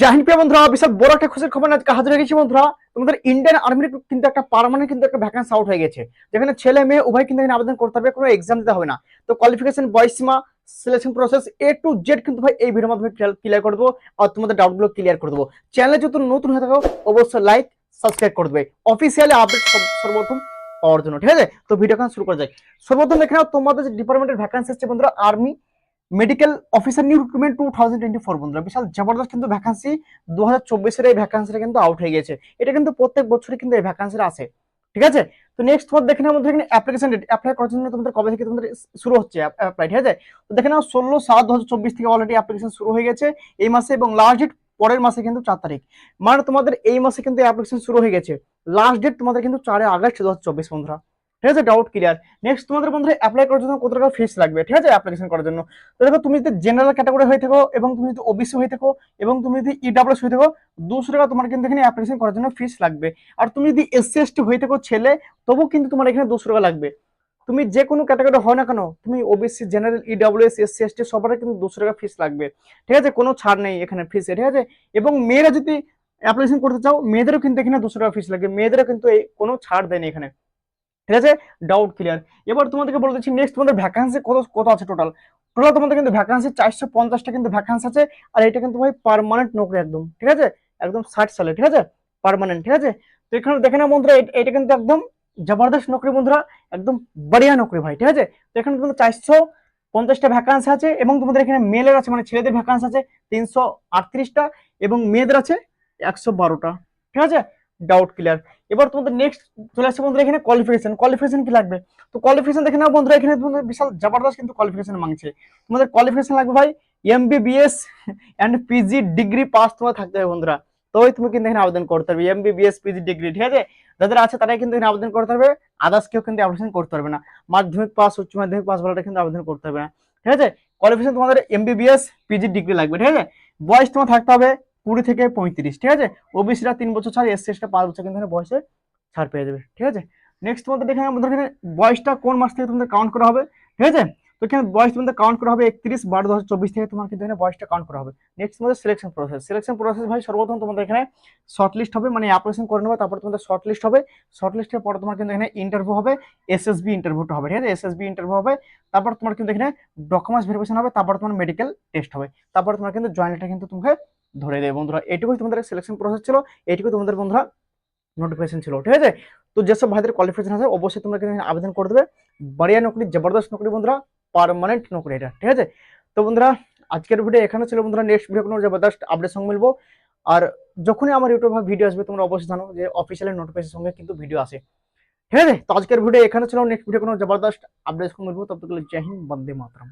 জাহিন প্রিয় বন্ধুরা, বিশাল বড় একটা খুশির খবর আজকে হাজির হয়ে গেছি বন্ধুরা। তোমাদের ইন্ডিয়ান আর্মির কিন্তু একটা পার্মানেন্ট কিন্তু একটা ভ্যাকান্সি আউট হয়ে গেছে। যেখানে ছেলে মেয়ে উভয় কিন্তু আবেদন করতে হবে, কোনো এক্সাম দিতে হবে না। তো qualification বয়সীমা selection process A to Z কিন্তু ভাই এই ভিডিওর মাধ্যমে ক্লিয়ার করে দেবো আর তোমাদের ডাউটগুলো ক্লিয়ার করে দেবো। চ্যানেলে যদি নতুন হয়ে থাকো, অবশ্যই লাইক সাবস্ক্রাইব করে দেবে। অফিসিয়ালি আপডেট সর্বপ্রথম পাওয়ার জন্য, ঠিক আছে? তো ভিডিও শুরু করা যায় সর্বপ্রথম দেখে তোমাদের যে ডিপার্টমেন্টের ভ্যাকান্সি আছে বন্ধুরা army medical officer new recruitment two thousand twenty four বন্ধুরা। বিশাল জবরদস্ত কিন্তু ভ্যাকান্সি দু হাজার চব্বিশের এই ভ্যাকান্সিটা কিন্তু আউট হয়ে গেছে এটা কিন্তু প্রত্যেক বছরই কিন্তু এই ভ্যাকান্সিটা আছে ঠিক আছে? তো নেক্সট তোমার দেখে নাও আমাদের এখানে অ্যাপ্লিকেশন ডেট অ্যাপ্লাই করার জন্য তোমাদের কবে থেকে তোমাদের শুরু হচ্ছে অ্যাপ্লাই ঠিক আছে? তো দেখে নাও, ষোলো সাত দু হাজার চব্বিশ থেকে অলরেডি অ্যাপ্লিকেশন শুরু হয়ে গেছে। এই মাসে এবং লাস্ট ডেট পরের মাসে কিন্তু চার তারিখ। মানে তোমাদের এই মাসে কিন্তু অ্যাপ্লিকেশন শুরু হয়ে গেছে। লাস্ট ডেট তোমাদের কিন্তু চারে আগস্ট দু হাজার চব্বিশ, বন্ধুরা। ঠিক আছে? ডাউট ক্লিয়ার নেক্সট তোমাদের বন্ধুরা অ্যাপ্লাই করার জন্য কত টাকা ফিস লাগবে? ঠিক আছে? অ্যাপ্লিকেশন করার জন্য। তো দেখো, তুমি যদি জেনারেল ক্যাটাগরি হয়ে থাকো এবং তুমি যদি ওবিসি হয়ে থাকো এবং তুমি যদি ইডাব্লিউএস হয়ে থাকো, দুশো টাকা তোমার কিন্তু এখানে অ্যাপ্লিকেশন করার জন্য ফিস লাগবে। আর তুমি যদি এসসি এসটি হয়ে থাকো ছেলে, তবুও কিন্তু তোমার এখানে দুশো টাকা লাগবে। তুমি যে কোনো ক্যাটাগরি হয় না কেন, তুমি OBC general EWS SC ST সবার কিন্তু দুশো টাকা ফিস লাগবে। ঠিক আছে? কোনো ছাড় নেই এখানে ফিসে ঠিক আছে? এবং মেয়েরা যদি অ্যাপ্লিকেশন করতে চাও, মেয়েদেরও কিন্তু এখানে দুশো টাকা ফিস লাগবে। মেয়েদেরও কিন্তু এই কোনো ছাড় দেয়নি এখানে। ঠিক আছে? ডাউট ক্লিয়ার এবার তোমাদেরকে বলে দিচ্ছি নেক্সট তোমাদের ভ্যাকান্সি কত কত আছে টোটাল টোটাল তোমাদের কিন্তু ভ্যাকান্সি চারশো পঞ্চাশটা কিন্তু ভ্যাকান্সি আছে, আর এটা কিন্তু ভাই পার্মানেন্ট নকরি একদম, ঠিক আছে? একদম ষাট সালে, ঠিক আছে? পার্মানেন্ট ঠিক আছে? তো এখানে দেখে না বন্ধুরা এটা কিন্তু একদম জবরদস্ত নকরি বন্ধুরা, একদম বড়িয়া নকরি ভাই, ঠিক আছে? তো এখানে তোমাদের চারশো পঞ্চাশটা ভ্যাকান্সি আছে, এবং তোমাদের এখানে মেলের আছে মানে ছেলেদের ভ্যাকান্সি আছে তিনশো আটত্রিশটা, এবং মেয়েদের আছে একশো বারোটা, ঠিক আছে? ডাউট ক্লিয়ার এবার তোমাদের নেক্সট চলে আসছে বন্ধুরা এখানে কোয়ালিফিকেশন কোয়ালিফিকেশন কি লাগবে? তো কোয়ালিফিকেশন দেখে নাও বন্ধুরা, এখানে তোমাদের বিশাল জবরদস্ত কিন্তু কোয়ালিফিকেশন মাংছে তোমাদের কোয়ালিফিকেশন লাগবে ভাই MBBS and PG degree pass তোমার থাকতে হবে বন্ধুরা। তবেই তুমি কিন্তু এখানে আবেদন করতে পারবে। এমবিবিএস পিজি ডিগ্রি ঠিক আছে? যাদের আছে তারাই কিন্তু এখানে আবেদন করতে পারবে আদার্স কেউ কিন্তু আবেদন করতে পারবে না। মাধ্যমিক পাস উচ্চ মাধ্যমিক পাস বলাটা কিন্তু আবেদন করতে হবে না। ঠিক আছে? কোয়ালিফিকেশন তোমাদের এমবিবিএস পিজি ডিগ্রি লাগবে, ঠিক আছে? বয়স তোমার থাকতে হবে কুড়ি থেকে পঁয়ত্রিশ, ঠিক আছে? ওবিসিরা তিন বছর ছাড়, এসসি, এসটা, পাঁচ বছর কিন্তু বয়সে ছাড় পেয়ে যাবে, ঠিক আছে? নেক্সট তোমাদের দেখে আমাদের এখানে বয়সটা কোন মাস থেকে তোমাদের কাউন্ট করা হবে, ঠিক আছে? তো এখানে বয়স তোমাদের কাউন্ট করা হবে একত্রিশ বারো দু হাজার চব্বিশ থেকে তোমার কিন্তু এখানে বয়সটা কাউন্ট করা হবে। নেক্সট তোমাদের সিলেকশন প্রসেস সিলেকশন প্রসেস ভাই সর্বপ্রথম তোমাদের এখানে শর্ট লিস্ট হবে মানে অ্যাপ্লিকেশন করে নেবে, তারপর তোমাদের শর্ট লিস্ট হবে শর্ট লিস্টের পরে তোমার কিন্তু এখানে ইন্টারভিউ হবে এসএসবি ইন্টারভিউটা হবে, ঠিক আছে? এসএসবি ইন্টারভিউ হবে, তারপর তোমার কিন্তু এখানে ডকুমেন্টস ভেরিফিকেশন হবে, তারপর তোমার মেডিকেল টেস্ট হবে, তারপর তোমার কিন্তু জয়েন্টটা কিন্তু তোমাকে ধরে দেবে বন্ধুরা। এটুকুই তোমাদের সিলেকশন প্রসেস ছিল এইটুকু তোমাদের বন্ধুরা নোটিফিকেশন ছিল, ঠিক আছে? তো যেসব ভাইদের কোয়ালিফিকেশন আছে, অবশ্যই তোমরা কিন্তু আবেদন করে দেবে। বাড়িয়া নকরি, জবরদস্ত নকরি বন্ধুরা পারমানেন্ট নকরি এটা, ঠিক আছে? তো বন্ধুরা, আজকের ভিডিও এখানে ছিল বন্ধুরা। নেক্সট ভিডিও কোনো জবরদস্ত আপডেট সঙ্গে মিলবো। আর যখনই আমার ইউটিউবে ভিডিও আসবে, তোমরা অবশ্যই জানো যে অফিসিয়াল নোটিফিকেশন সঙ্গে কিন্তু ভিডিও আসে। ঠিক আছে? তো আজকের ভিডিও এখানে ছিল। নেক্সট ভিডিও কোনো জবরদস্ত আপডেট সঙ্গে মিলবো। তব জয় হিন্দ, বন্দে মাতরম।